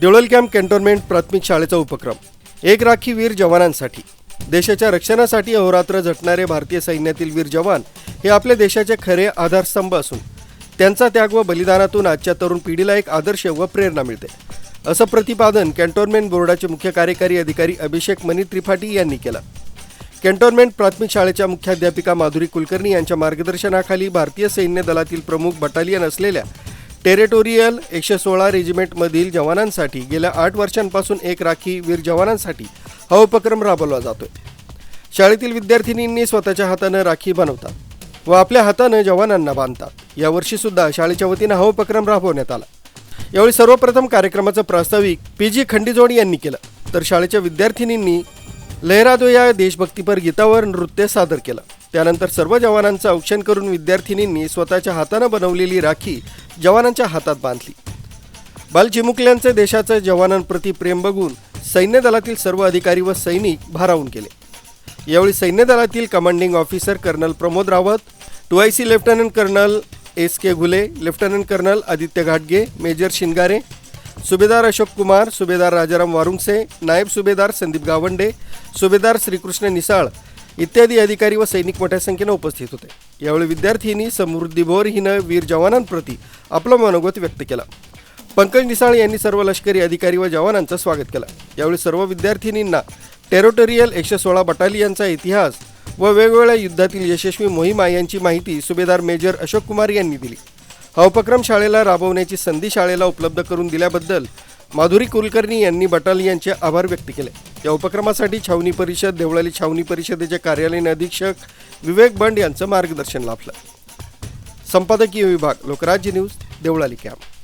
देवळल camp cantonment प्राथमिक शाळेचा उपक्रम. एक राखी वीर जवानांसाठी. देशाच्या रक्षणासाठी अहोरात्र झटणारे भारतीय सैन्यातील वीर जवान हे आपल्या देशाचे खरे आधारस्तंभ असून त्यांचा त्याग व बलिदानातून आजच्या तरुण पिढीला एक आदर्श व प्रेरणा मिळते. असं प्रतिपादन कॅन्टोन्मेंट बोर्डाचे मुख्य कार्यकारी अधिकारी अभिषेक मनी त्रिपाठी यांनी केलं. कॅन्टोन्मेंट प्राथमिक शाळेच्या मुख्याध्यापिका माधुरी कुलकर्णी यांच्या मार्गदर्शनाखाली भारतीय सैन्य दलातील प्रमुख बटालियन असलेल्या टेरेटोरियल एकशे सोळा रेजिमेंटमधील जवानांसाठी गेल्या आठ वर्षांपासून एक राखी वीर जवानांसाठी हा उपक्रम राबवला जातोय. शाळेतील विद्यार्थिनींनी स्वतःच्या हातानं राखी बनवतात व आपल्या हातानं जवानांना बांधतात. यावर्षीसुद्धा शाळेच्या वतीनं हा उपक्रम राबवण्यात आला. यावेळी सर्वप्रथम कार्यक्रमाचं प्रास्ताविक पी जी खंडीजोड यांनी केलं. तर शाळेच्या विद्यार्थिनींनी लहरादो या देशभक्तीपर गीतावर नृत्य सादर केलं. त्यानंतर सर्व जवानांचं औक्षण करून विद्यार्थिनींनी स्वतःच्या हातानं बनवलेली राखी जवानांच्या हातात बांधली. बाल चिमुकल्यांचे देशाचं जवानांप्रती प्रेम बघून सैन्य दलातील सर्व अधिकारी व सैनिक भारावून गेले. यावेळी सैन्य दलातील commanding officer colonel Pramod Rawat two I C lieutenant colonel S K Ghule lieutenant colonel Aditya घाटगे मेजर शिंगारे सुभेदार अशोक कुमार सुभेदार राजाराम वारुंगसे नायब सुभेदार संदीप गावंडे सुभेदार श्रीकृष्ण निसाळ इत्यादी अधिकारी व सैनिक मोठ्या संख्येनं उपस्थित होते. यावेळी विद्यार्थ्यांनी समृद्धीभोर हिनं वीर जवानांप्रती आपलं मनोगत व्यक्त केलं. पंकज निसाळ यांनी सर्व लष्करी अधिकारी व जवानांचं स्वागत केलं. यावेळी सर्व विद्यार्थिनींना टेरोटोरियल एकशे सोळा बटालियनचा इतिहास व वेगवेगळ्या युद्धातील यशस्वी मोहिमा यांची माहिती सुभेदार मेजर अशोक कुमार यांनी दिली. हा उपक्रम शाळेला राबवण्याची संधी शाळेला उपलब्ध करून दिल्याबद्दल माधुरी कुलकर्णी यांनी बटालियनचे आभार व्यक्त केले. या उपक्रमासाठी छावणी परिषद देवळाली छावणी परिषदेचे कार्यालयीन अधीक्षक विवेक बंड यांचं मार्गदर्शन लाभलं. संपादकीय विभाग लोकराज्य न्यूज देवळाली कॅम्प.